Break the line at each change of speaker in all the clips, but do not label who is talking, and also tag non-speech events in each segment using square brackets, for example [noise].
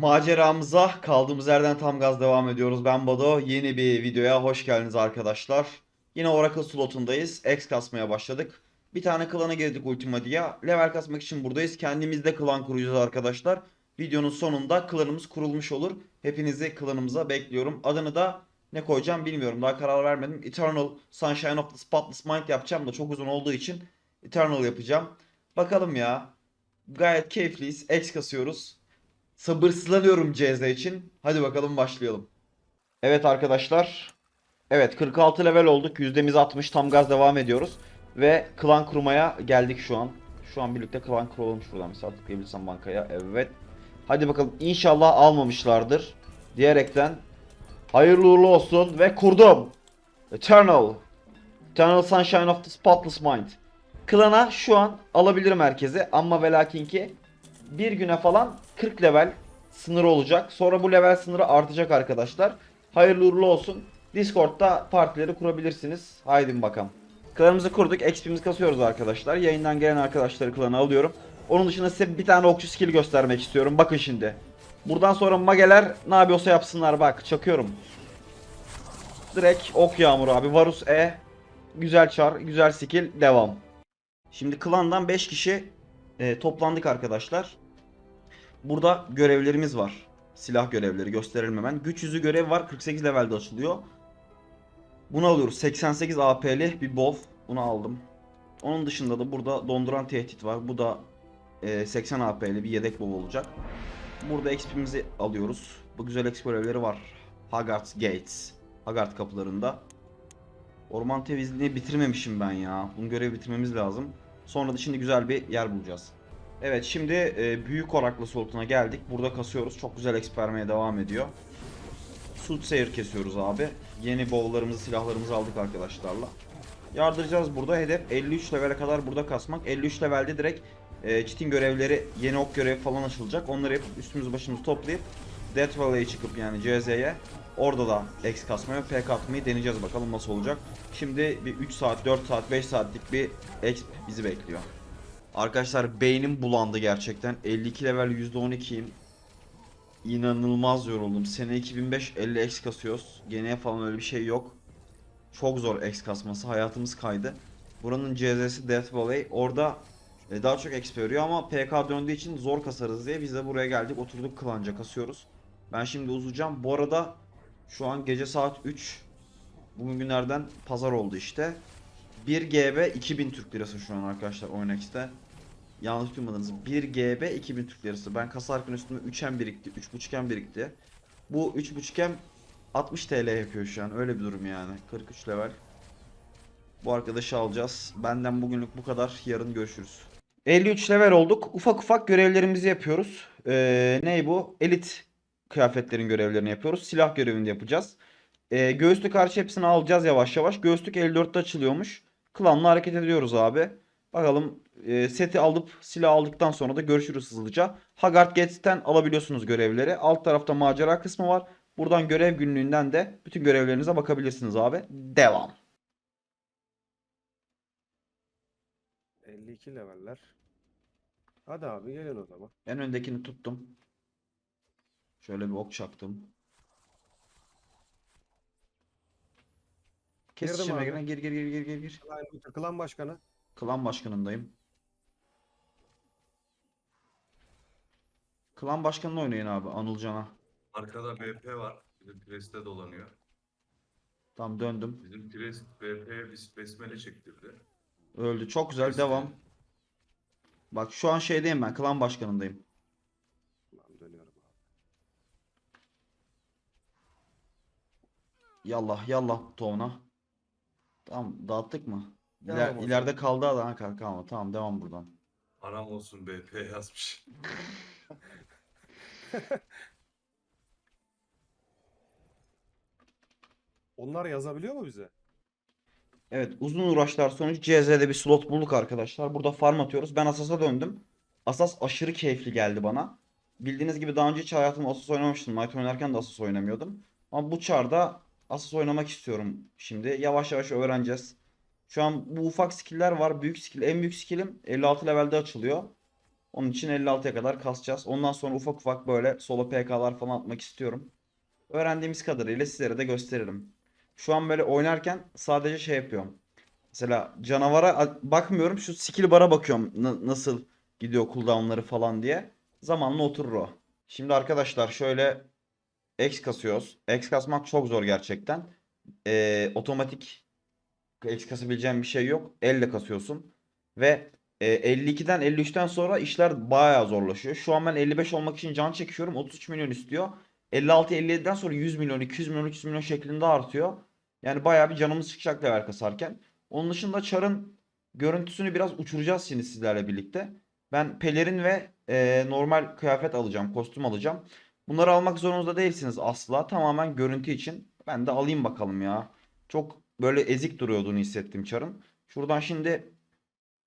Maceramıza kaldığımız yerden tam gaz devam ediyoruz. Ben Bodo. Yeni bir videoya hoş geldiniz arkadaşlar. Yine Oracle slotundayız. X kasmaya başladık. Bir tane klana girdik Ultimadia'ya. Level kasmak için buradayız. Kendimiz de klan kuracağız arkadaşlar. Videonun sonunda klanımız kurulmuş olur. Hepinizi klanımıza bekliyorum. Adını da ne koyacağım bilmiyorum. Daha karar vermedim. Eternal Sunshine of the Spotless Mind yapacağım da çok uzun olduğu için Eternal yapacağım. Bakalım ya. Gayet keyifliyiz. X kasıyoruz. Sabırsızlanıyorum CZ için. Hadi bakalım başlayalım. Evet arkadaşlar. Evet 46 level olduk. Yüzdemiz 60. Tam gaz devam ediyoruz. Ve klan kurmaya geldik şu an. Şu an birlikte klan kurulmuş buradan. Mesela tıklayabilirsem bankaya. Evet. Hadi bakalım inşallah almamışlardır. Diyerekten hayırlı uğurlu olsun ve kurdum. Eternal. Eternal Sunshine of the Spotless Mind. Klana şu an alabilirim herkese ama ve lakin ki bir güne falan 40 level sınırı olacak. Sonra bu level sınırı artacak arkadaşlar. Hayırlı uğurlu olsun. Discord'da partileri kurabilirsiniz. Haydi bakalım. Klanımızı kurduk. XP'mizi kasıyoruz arkadaşlar. Yayından gelen arkadaşları klana alıyorum. Onun dışında size bir tane okçu skill göstermek istiyorum. Bakın şimdi. Buradan sonra mageler ne yapıyorsa yapsınlar bak. Çakıyorum. Direkt ok yağmuru abi. Varus E. Güzel çar. Güzel skill. Devam. Şimdi klandan 5 kişi e, toplandık arkadaşlar. Burada görevlerimiz var. Silah görevleri gösterelim hemen. Güç yüzü görev var. 48 levelde açılıyor. Bunu alıyoruz. 88 AP'li bir bov. Bunu aldım. Onun dışında da burada donduran tehdit var. Bu da e, 80 AP'li bir yedek bov olacak. Burada XP'mizi alıyoruz. Bu güzel XP görevleri var. Haggard Gates. Haggard kapılarında. Orman temizliğini bitirmemişim ben ya. Bunu görevi bitirmemiz lazım. Sonra da şimdi güzel bir yer bulacağız. Evet şimdi e, büyük oraklı soltuna geldik. Burada kasıyoruz. Çok güzel exp vermeye devam ediyor. Soothsayer kesiyoruz abi. Yeni bowllarımızı, silahlarımızı aldık arkadaşlarla. Yardıracağız burada. Hedef 53 levele kadar burada kasmak. 53 levelde direkt e, çitin görevleri, yeni ok görevi falan açılacak. Onları yapıp üstümüzü başımızı toplayıp Death Valley'e çıkıp yani CZ'ye orada da X kasmaya, PK atmayı deneyeceğiz bakalım nasıl olacak. Şimdi bir 3 saat, 4 saat, 5 saatlik bir X bizi bekliyor. Arkadaşlar beynim bulandı gerçekten. 52 level %12'yim. İnanılmaz yoruldum. Sene 2005 50 X kasıyoruz. Gene falan öyle bir şey yok. Çok zor X kasması. Hayatımız kaydı. Buranın CZ'si Death Valley. Orada e, daha çok XP veriyor ama PK döndüğü için zor kasarız diye biz de buraya geldik. Oturduk klanca kasıyoruz. Ben şimdi uzayacağım. Bu arada şu an gece saat 3. Bugün günlerden pazar oldu işte. 1 GB 2000 Türk Lirası şu an arkadaşlar Oynex'te. Yanlış duymadınız. 1 GB 2000 Türk Lirası. Ben kasarken üstüme 3M birikti. 3.5M birikti. Bu 3.5M 60 TL yapıyor şu an. Öyle bir durum yani. 43 level. Bu arkadaşı alacağız. Benden bugünlük bu kadar. Yarın görüşürüz. 53 level olduk. Ufak ufak görevlerimizi yapıyoruz. Ee, ney bu? Elit kıyafetlerin görevlerini yapıyoruz. Silah görevini yapacağız. Ee, göğüslük karşı hepsini alacağız yavaş yavaş. Göğüslük 54'te açılıyormuş. Klanla hareket ediyoruz abi. Bakalım e, seti alıp silah aldıktan sonra da görüşürüz hızlıca. Haggard Gates'ten alabiliyorsunuz görevleri. Alt tarafta macera kısmı var. Buradan görev günlüğünden de bütün görevlerinize bakabilirsiniz abi. Devam.
52 leveller. Hadi abi gelin o zaman.
En öndekini tuttum. Şöyle bir ok çaktım. Kes
Girdim abi.
giren gir gir gir gir gir gir.
Klan, klan başkanı.
Klan başkanındayım. Klan başkanını oynayın abi Anılcan'a.
Arkada BP var. Bizim Pres'te dolanıyor.
Tamam döndüm.
Bizim Pres BP'ye bir besmele çektirdi.
Öldü. Çok güzel.
Pres'te.
Devam. Bak şu an şeydeyim ben. Klan başkanındayım.
Tamam dönüyorum abi.
Yallah yallah Tovna. Tamam dağıttık mı? İler,
Devam
ileride kaldı adam kanka ama tamam devam buradan.
Haram olsun BP yazmış. [laughs]
Onlar yazabiliyor mu bize?
Evet uzun uğraşlar sonucu CZ'de bir slot bulduk arkadaşlar. Burada farm atıyoruz. Ben Asas'a döndüm. Asas aşırı keyifli geldi bana. Bildiğiniz gibi daha önce hiç hayatımda Asas oynamamıştım. Might oynarken de Asas oynamıyordum. Ama bu çarda Asas oynamak istiyorum şimdi. Yavaş yavaş öğreneceğiz. Şu an bu ufak skill'ler var. Büyük skill, en büyük skill'im 56 levelde açılıyor. Onun için 56'ya kadar kasacağız. Ondan sonra ufak ufak böyle solo PK'lar falan atmak istiyorum. Öğrendiğimiz kadarıyla sizlere de gösteririm. Şu an böyle oynarken sadece şey yapıyorum. Mesela canavara bakmıyorum. Şu skill bar'a bakıyorum. Na- nasıl gidiyor cooldown'ları falan diye. Zamanla oturur o. Şimdi arkadaşlar şöyle X kasıyoruz. X kasmak çok zor gerçekten. Ee, otomatik X kasabileceğin bir şey yok. Elle kasıyorsun. Ve e, 52'den 53'ten sonra işler bayağı zorlaşıyor. Şu an ben 55 olmak için can çekiyorum. 33 milyon istiyor. 56-57'den sonra 100 milyon, 200 milyon, 300 milyon şeklinde artıyor. Yani bayağı bir canımız çıkacak level kasarken. Onun dışında Char'ın görüntüsünü biraz uçuracağız şimdi sizlerle birlikte. Ben pelerin ve e, normal kıyafet alacağım, kostüm alacağım. Bunları almak zorunda değilsiniz asla. Tamamen görüntü için. Ben de alayım bakalım ya. Çok böyle ezik duruyorduğunu hissettim Char'ın. Şuradan şimdi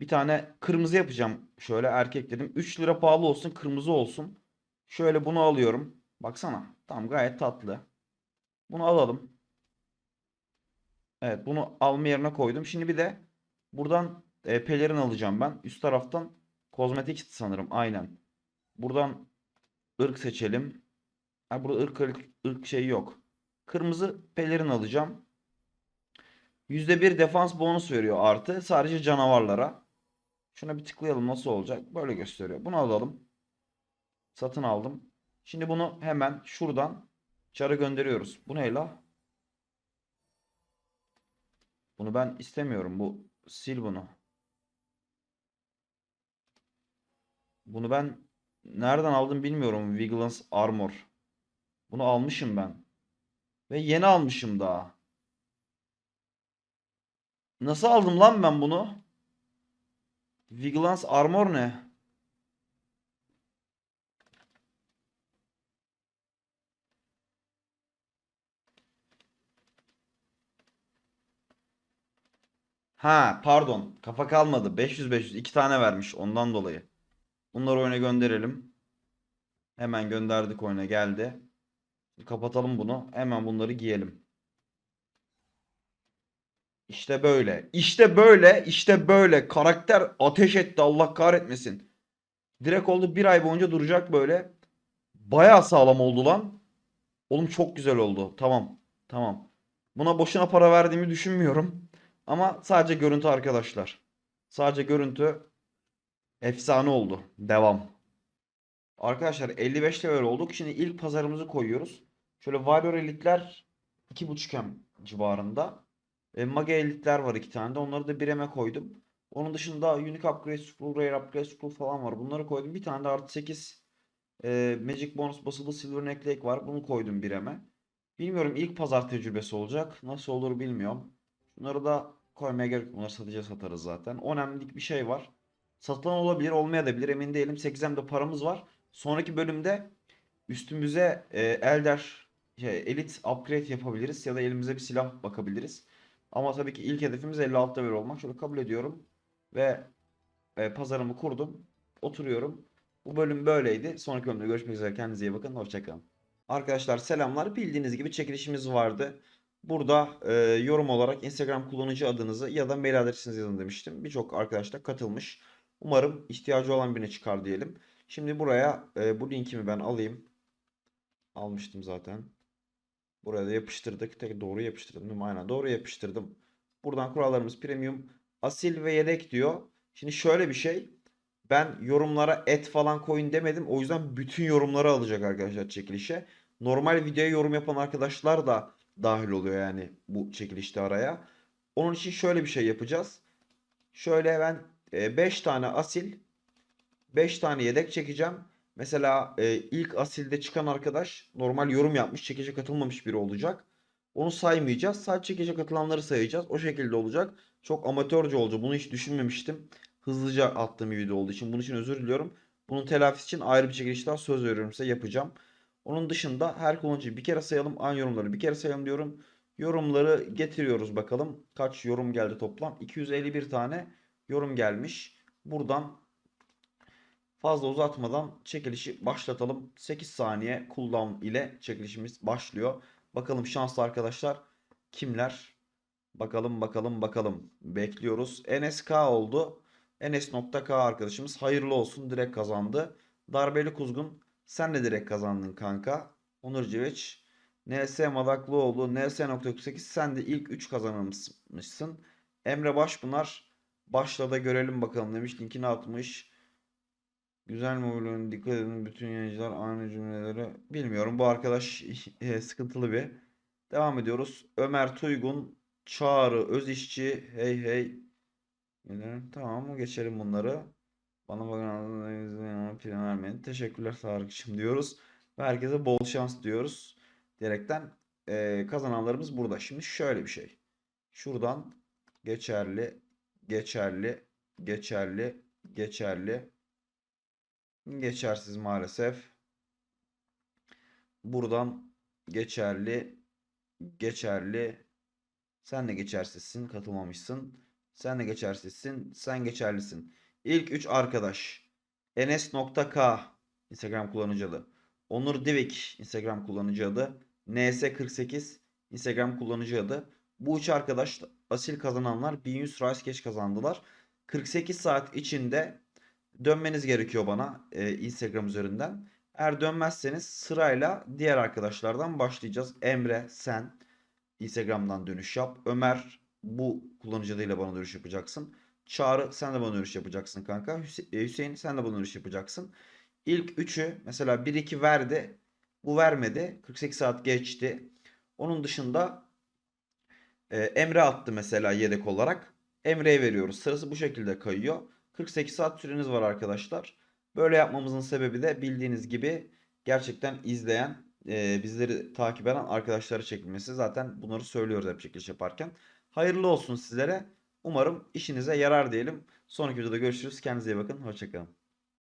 bir tane kırmızı yapacağım. Şöyle erkek dedim. 3 lira pahalı olsun, kırmızı olsun. Şöyle bunu alıyorum. Baksana. Tamam gayet tatlı. Bunu alalım. Evet bunu alma yerine koydum. Şimdi bir de buradan e, pelerin alacağım ben. Üst taraftan kozmetik sanırım. Aynen. Buradan ırk seçelim. Ha, burada ırk, ırk, ırk şey yok. Kırmızı pelerin alacağım. %1 defans bonus veriyor artı. Sadece canavarlara. Şuna bir tıklayalım nasıl olacak. Böyle gösteriyor. Bunu alalım. Satın aldım. Şimdi bunu hemen şuradan çara gönderiyoruz. Bu ne la? Bunu ben istemiyorum. Bu sil bunu. Bunu ben nereden aldım bilmiyorum. Vigilance Armor. Bunu almışım ben. Ve yeni almışım daha. Nasıl aldım lan ben bunu? Vigilance Armor ne? Ha pardon. Kafa kalmadı. 500 500 iki tane vermiş ondan dolayı. Bunları oyuna gönderelim. Hemen gönderdik oyuna geldi. Kapatalım bunu. Hemen bunları giyelim. İşte böyle. İşte böyle. İşte böyle. Karakter ateş etti. Allah kahretmesin. Direkt oldu bir ay boyunca duracak böyle. Bayağı sağlam oldu lan. Oğlum çok güzel oldu. Tamam. Tamam. Buna boşuna para verdiğimi düşünmüyorum. Ama sadece görüntü arkadaşlar. Sadece görüntü efsane oldu. Devam. Arkadaşlar 55 level olduk. Şimdi ilk pazarımızı koyuyoruz. Şöyle Warrior Elite'ler 2.5M civarında. E, Mage Elite'ler var iki tane de. Onları da 1M'e koydum. Onun dışında Unique Upgrade Scroll, Rare Upgrade Scroll falan var. Bunları koydum. Bir tane de artı 8 e, Magic Bonus basılı Silver Necklace var. Bunu koydum 1M'e. Bilmiyorum ilk pazar tecrübesi olacak. Nasıl olur bilmiyorum. Bunları da koymaya gerek yok. Bunları satacağız satarız zaten. Önemlilik bir şey var. Satılan olabilir olmayabilir emin değilim. 8M'de paramız var. Sonraki bölümde üstümüze e, Elder şey, Elite upgrade yapabiliriz ya da elimize bir silah bakabiliriz. Ama tabii ki ilk hedefimiz 56 level olmak. Şöyle kabul ediyorum ve e, pazarımı kurdum. Oturuyorum. Bu bölüm böyleydi. Sonraki bölümde görüşmek üzere. Kendinize iyi bakın. Hoşçakalın. Arkadaşlar selamlar. Bildiğiniz gibi çekilişimiz vardı. Burada e, yorum olarak Instagram kullanıcı adınızı ya da mail adresinizi yazın demiştim. Birçok arkadaş da katılmış. Umarım ihtiyacı olan birine çıkar diyelim. Şimdi buraya e, bu linkimi ben alayım. Almıştım zaten. Buraya da yapıştırdık. Tek doğru yapıştırdım değil? Aynen doğru yapıştırdım. Buradan kurallarımız premium, asil ve yedek diyor. Şimdi şöyle bir şey. Ben yorumlara et falan koyun demedim. O yüzden bütün yorumları alacak arkadaşlar çekilişe. Normal videoya yorum yapan arkadaşlar da dahil oluyor yani bu çekilişte araya. Onun için şöyle bir şey yapacağız. Şöyle ben 5 tane asil 5 tane yedek çekeceğim. Mesela e, ilk asilde çıkan arkadaş normal yorum yapmış. Çekişe katılmamış biri olacak. Onu saymayacağız. Sadece çekişe katılanları sayacağız. O şekilde olacak. Çok amatörce olacak. Bunu hiç düşünmemiştim. Hızlıca attığım bir video olduğu için. Bunun için özür diliyorum. Bunun telafisi için ayrı bir çekiliş daha söz veriyorum size yapacağım. Onun dışında her kullanıcıyı bir kere sayalım. Aynı yorumları bir kere sayalım diyorum. Yorumları getiriyoruz bakalım. Kaç yorum geldi toplam? 251 tane yorum gelmiş. Buradan fazla uzatmadan çekilişi başlatalım. 8 saniye cooldown ile çekilişimiz başlıyor. Bakalım şanslı arkadaşlar kimler? Bakalım bakalım bakalım. Bekliyoruz. NSK oldu. Enes.k arkadaşımız hayırlı olsun direkt kazandı. Darbeli Kuzgun sen de direkt kazandın kanka. Onur Civeç, NS Madaklıoğlu, NS.48 sen de ilk 3 kazanmışsın. Emre Başpınar başla da görelim bakalım demiş. Linkini atmış. Güzel mobilyon dikkat edin bütün yayıncılar aynı cümleleri bilmiyorum. Bu arkadaş eh, sıkıntılı bir. Devam ediyoruz. Ömer Tuygun, Çağrı Özişçi, hey hey. Gelirim. Tamam geçelim bunları. Bana bakın prim vermeyin. Teşekkürler Tarık'cığım diyoruz. Ve herkese bol şans diyoruz. Diyerekten eee, kazananlarımız burada. Şimdi şöyle bir şey. Şuradan geçerli, geçerli, geçerli, geçerli. Geçersiz maalesef. Buradan geçerli, geçerli. Sen de geçersizsin, katılmamışsın. Sen de geçersizsin, sen geçerlisin. İlk 3 arkadaş. Enes.k Instagram kullanıcı adı. Onur Divik Instagram kullanıcı adı. NS48 Instagram kullanıcı adı. Bu üç arkadaş asil kazananlar 1100 Rice Cash kazandılar. 48 saat içinde dönmeniz gerekiyor bana e, Instagram üzerinden. Eğer dönmezseniz sırayla diğer arkadaşlardan başlayacağız. Emre sen Instagram'dan dönüş yap. Ömer bu kullanıcı adıyla bana dönüş yapacaksın. Çağrı sen de bana dönüş yapacaksın kanka. E, Hüseyin sen de bana dönüş yapacaksın. İlk üçü mesela 1-2 verdi. Bu vermedi. 48 saat geçti. Onun dışında e, Emre attı mesela yedek olarak. Emre'ye veriyoruz. Sırası bu şekilde kayıyor. 48 saat süreniz var arkadaşlar. Böyle yapmamızın sebebi de bildiğiniz gibi gerçekten izleyen, e, bizleri takip eden arkadaşları çekilmesi. Zaten bunları söylüyoruz hep çekiliş yaparken. Hayırlı olsun sizlere. Umarım işinize yarar diyelim. Sonraki videoda görüşürüz. Kendinize iyi bakın. Hoşçakalın.